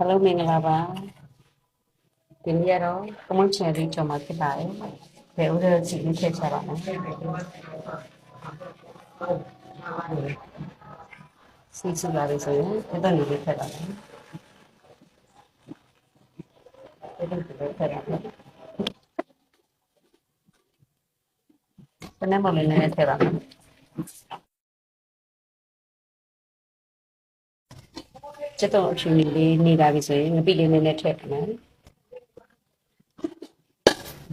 Hello မင်္ဂလာပါဒီနေ့ကတော့ကမွန်ချယ်လေးကြော်မှာဖြစ်ပါတယ်ဘယ်ဦးရစီလေးထည့်ချပါမယ်စီစုလာပြီဆိုရင်ဒီတော့နေလေးထည့်ပါမယ်ဒီတော့ဒီလေးထည့်ပါမယ်တနေ့မှလည်းနည်းနည်းထည့်ပါမယ် ကျတော့အချင်းလေးနေလာပြီဆိုရင်ငပိလေးနည်းနည်းထည့်ပါမယ်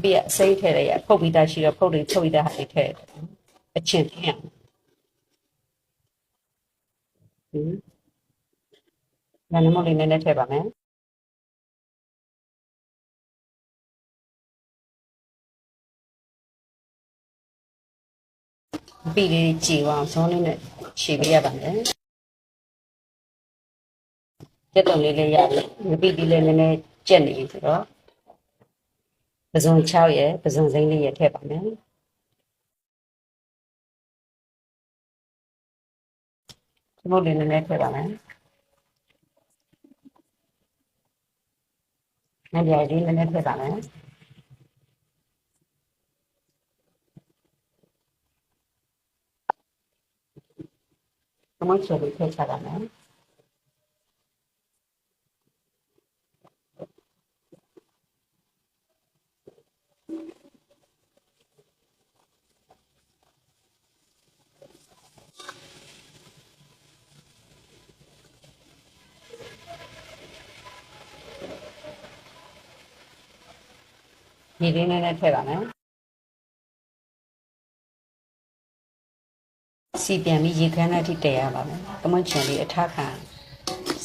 ပြီးရစိတ်ထည့်ရရဖုတ်ပြီးသားရှိတော့ဖုတ်လေးချုပ်ပြီးသားဟာလေးထည့်အချင်းထည့်အောင်ဟင်းဒါနမလေးနည်းနည်းထည့်ပါမယ်ပြီးလေးကြည်အောင်ဇောင်းလေးနဲ့ခြေပေးရပါမယ် ကျက်တုံလေးလေးရတယ်ငပိလေးလေးနည်းနည်းကျက်နေပြီဆိုတော့ပဇွန်6ရဲ့ပဇွန်စိမ့်လေးရဲ့ထည့်ပါမယ်ဒီမို့လေးနည်းနည်းထည့်ပါမယ်ငါပြလေးနည်းနည်းထည့်ပါမယ်ဒီမို့ချယ်လေးထည့်ချပါမယ် ဒီလေးနည်းနည်းထည့်ပါမယ်စီပြန်ပြီးရေခမ်းတဲ့အထိတည်ရပါမယ်ကမွန်ချယ်လေးအထားခံ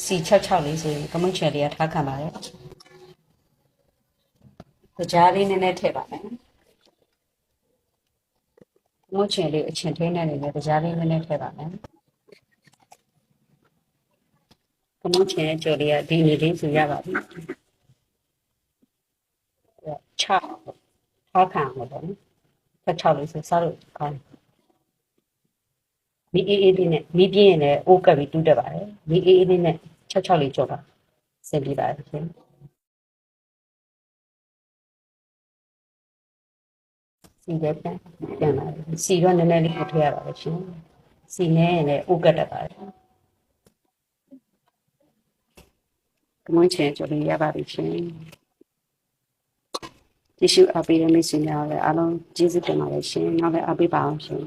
စီ66လေးဆိုရင်ကမွန်ချယ်လေးအထားခံပါတယ်ကြားလေးနည်းနည်းထည့်ပါမယ်ကမွန်ချယ်လေးအချင်ထင်းနေနေတယ်ကြားလေးနည်းနည်းထည့်ပါမယ်ကမွန်ချယ်ကြော်လေးကဒီနေလေးဆိုရပါပြီ 6ထားခံမှာပေါ့နော်66လေးဆိုစားလို့ကောင်းမီအေးအေးလေးနဲ့မီးပြင်းရင်လည်းအိုးကပ်ပြီးတူးတက်ပါတယ်မီးအေးအေးလေးနဲ့66လေးကြော်ပါစင်ပြပါတယ်ရှင်စီတဲ့ပြန်ပြန်လာတယ်စီတော့နည်းနည်းလေးကိုထည့်ရပါတယ်ရှင်စီနဲ့ရင်လည်းအိုးကပ်တက်ပါတယ်ကမွန်ချင်ကြော်လေးရပါပြီရှင် ကျေးဇူးအပ်ပေးတဲ့မိတ်ဆွေများလည်းအားလုံးကျေးဇူးတင်ပါတယ်ရှင်နောက်လည်းအပ်ပေးပါအောင်ရှင်